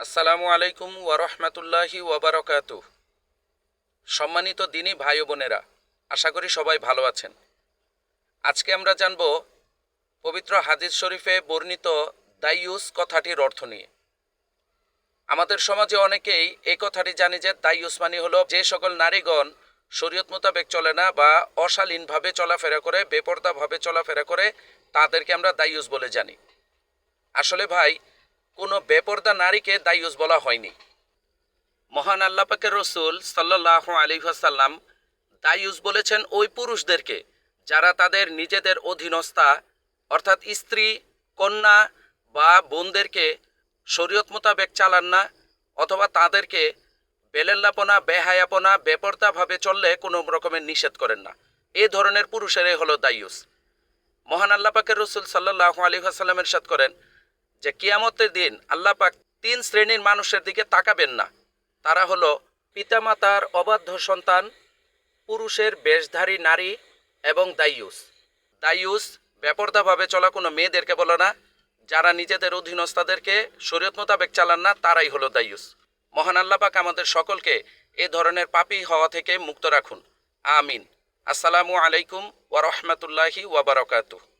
আসসালামু আলাইকুম ওয়ারহমাতুল্লাহি ওয়াবারকাত সম্মানিত দিনী ভাই বোনেরা, আশা করি সবাই ভালো আছেন। আজকে আমরা জানব পবিত্র হাদিস শরীফে বর্ণিত দাইয়ুস কথাটির অর্থ নিয়ে। আমাদের সমাজে অনেকেই এই কথাটি জানে যে দাইয়ুস মানে হলো যে সকল নারীগণ শরীয়ত মোতাবেক চলে না বা অশালীনভাবে চলাফেরা করে, বেপর্দাভাবে চলাফেরা করে, তাদেরকে আমরা দাইয়ুস বলে জানি। আসলে ভাই কোনো বেপর্দা নারীকে দাইয়ুস বলা হয়নি। মহান আল্লাহ পাকের রসুল সাল্লাহ আলী আসাল্লাম দাইয়ুস বলেছেন ওই পুরুষদেরকে যারা তাদের নিজেদের অধীনস্থা, অর্থাৎ স্ত্রী, কন্যা বা বোনদেরকে শরীয়ত মোতাবেক চালান না, অথবা তাদেরকে বেলেল্লাপনা, বেহায়াপনা, বেপর্দাভাবে চললে কোনো রকমের নিষেধ করেন না। এ ধরনের পুরুষেরাই হলো দায়ুস। মহান আল্লাহ পাকের রসুল সাল্লাহ আলী আসাল্লামের সাথ করেন যে কিয়ামতের দিন আল্লাহ পাক তিন শ্রেণির মানুষের দিকে তাকাবেন না। তারা হলো পিতামাতার অবাধ্য সন্তান, পুরুষের বেশধারী নারী এবং দাইয়ুস দাইয়ুস বেপর্দাভাবে চলা কোনো মেয়েদেরকে বলে না, যারা নিজেদের অধীনস্থাদেরকে শরীয়ত মোতাবেক চালান না, তারাই হলো দাইয়ুস মহান আল্লাহ পাক আমাদের সকলকে এ ধরনের পাপী হওয়া থেকে মুক্ত রাখুন। আমিন। আসসালামু আলাইকুম ওয়া ওয়া বারাকাতুহু।